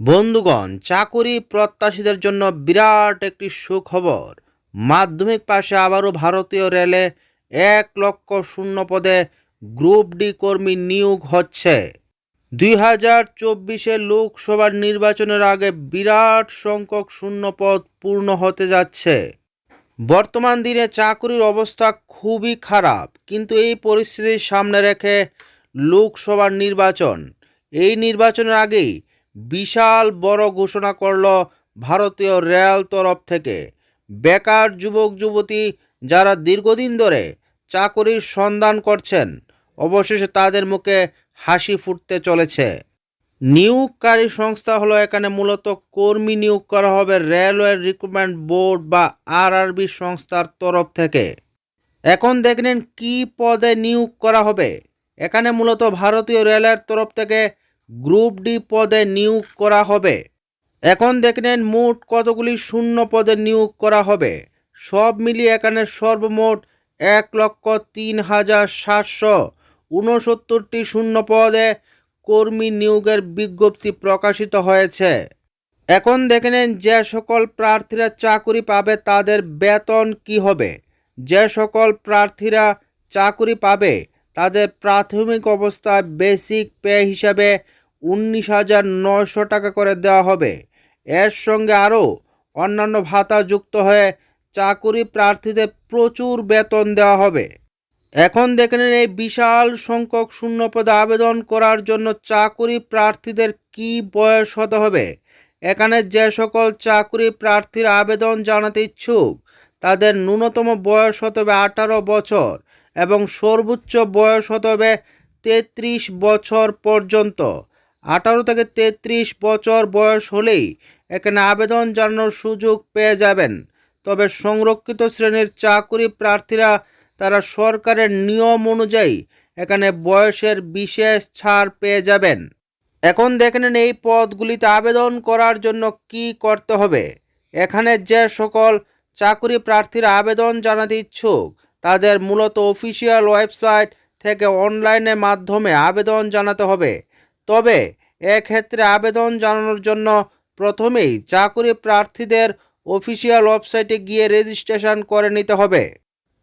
বন্ধুগণ, চাকুরি প্রত্যাশীদের জন্য বিরাট একটি সুখবর। মাধ্যমিক পাশে আবারও ভারতীয় রেলে এক লক্ষ শূন্য পদে গ্রুপ ডি কর্মী নিয়োগ হচ্ছে। দুই হাজার চব্বিশে লোকসভার নির্বাচনের আগে বিরাট সংখ্যক শূন্য পদ পূর্ণ হতে যাচ্ছে। বর্তমান দিনে চাকরির অবস্থা খুবই খারাপ, কিন্তু এই পরিস্থিতির সামনে রেখে লোকসভার নির্বাচন। এই নির্বাচনের আগেই বিশাল বড় ঘোষণা করল ভারতীয় রেল তরফ থেকে। বেকার যুবক, যুবতী যারা দীর্ঘদিন ধরে চাকরির সন্ধান করছেন, অবশেষে তাদের মুখে হাসি ফুটতে চলেছে। নিয়োগকারী সংস্থা হলো এখানে মূলত কর্মী নিয়োগ করা হবে রেলওয়ে রিক্রুটমেন্ট বোর্ড বা আরআরবি সংস্থার তরফ থেকে। এখন দেখলেন কি পদে নিয়োগ করা হবে। এখানে মূলত ভারতীয় রেলের তরফ থেকে গ্রুপ ডি পদে নিয়োগ করা হবে। এখন দেখলেন মোট কতগুলি শূন্য পদে নিয়োগ করা হবে। সব মিলিয়ে এখানে সর্বমোট এক লক্ষ তিন হাজার সাতশো ঊনসত্তরটি শূন্য পদে কর্মী নিয়োগের বিজ্ঞপ্তি প্রকাশিত হয়েছে। এখন দেখে নেন যে সকল প্রার্থীরা চাকরি পাবে তাদের বেতন কি হবে। যে সকল প্রার্থীরা চাকরি পাবে তাদের প্রাথমিক অবস্থায় বেসিক পে হিসাবে উনিশ হাজার নয়শো টাকা করে দেওয়া হবে। এর সঙ্গে আরও অন্যান্য ভাতা যুক্ত হয়ে চাকুরি প্রার্থীদের প্রচুর বেতন দেওয়া হবে। এখন দেখে নিন এই বিশাল সংখ্যক শূন্যপদে আবেদন করার জন্য চাকুরি প্রার্থীদের কি বয়স হতে হবে। এখানে যে সকল চাকুরি প্রার্থীর আবেদন জানাতে ইচ্ছুক, তাদের ন্যূনতম বয়স হতে হবে আঠারো বছর এবং সর্বোচ্চ বয়স হতে হবে তেত্রিশ বছর পর্যন্ত। আঠারো থেকে তেত্রিশ বছর বয়স হলেই এখানে আবেদন জানানোর সুযোগ পেয়ে যাবেন। তবে সংরক্ষিত শ্রেণির চাকুরি প্রার্থীরা, তারা সরকারের নিয়ম অনুযায়ী এখানে বয়সের বিশেষ ছাড় পেয়ে যাবেন। এখন দেখে নিন এই পদগুলিতে আবেদন করার জন্য কি করতে হবে। এখানে যে সকল চাকরি প্রার্থীরা আবেদন জানাতে ইচ্ছুক, তাদের মূলত অফিসিয়াল ওয়েবসাইট থেকে অনলাইনের মাধ্যমে আবেদন জানাতে হবে। তবে এক্ষেত্রে আবেদন জানানোর জন্য প্রথমেই চাকরি প্রার্থীদের অফিসিয়াল ওয়েবসাইটে গিয়ে রেজিস্ট্রেশন করে নিতে হবে।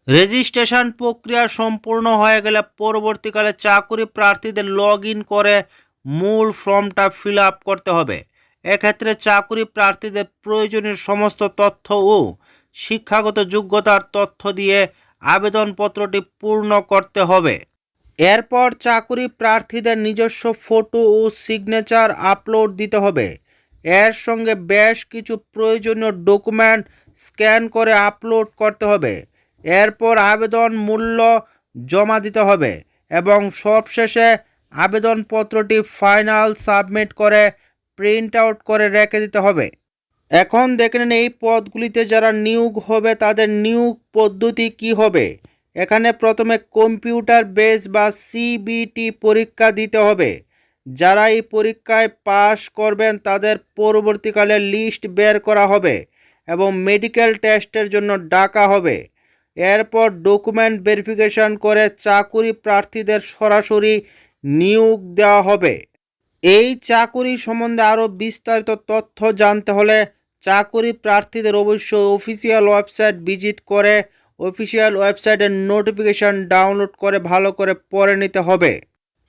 রেজিস্ট্রেশন প্রক্রিয়া সম্পূর্ণ হয়ে গেলে পরবর্তীকালে চাকরি প্রার্থীদের লগ করে মূল ফর্মটা ফিল করতে হবে। এক্ষেত্রে চাকরি প্রার্থীদের প্রয়োজনীয় সমস্ত তথ্য ও শিক্ষাগত যোগ্যতার তথ্য দিয়ে আবেদনপত্রটি পূর্ণ করতে হবে। এরপর চাকরি প্রার্থীদের নিজস্ব ফটো ও সিগনেচার আপলোড দিতে হবে। এর সঙ্গে বেশ কিছু প্রয়োজনীয় ডকুমেন্ট স্ক্যান করে আপলোড করতে হবে। এরপর আবেদন মূল্য জমা দিতে হবে এবং সবশেষে আবেদনপত্রটি ফাইনাল সাবমিট করে প্রিন্ট আউট করে রেখে দিতে হবে। এখন দেখে নিন এই পদগুলিতে যারা নিয়োগ হবে তাদের নিয়োগ পদ্ধতি কি হবে। এখানে প্রথমে কম্পিউটার বেস বা সিবিটি পরীক্ষা দিতে হবে। যারা এই পরীক্ষায় পাশ করবেন, তাদের পরবর্তীকালে লিস্ট বের করা হবে এবং মেডিকেল টেস্টের জন্য ডাকা হবে। এরপর ডকুমেন্ট ভেরিফিকেশন করে চাকুরি প্রার্থীদের সরাসরি নিয়োগ দেওয়া হবে। এই চাকুরি সম্বন্ধে আরও বিস্তারিত তথ্য জানতে হলে চাকুরি প্রার্থীদের অবশ্যই অফিসিয়াল ওয়েবসাইট ভিজিট করে অফিসিয়াল ওয়েবসাইটের নোটিফিকেশান ডাউনলোড করে ভালো করে পড়ে নিতে হবে।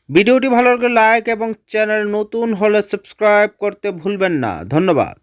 ভিডিওটি ভালো লাগলে লাইক এবং চ্যানেল নতুন হলে সাবস্ক্রাইব করতে ভুলবেন না। ধন্যবাদ।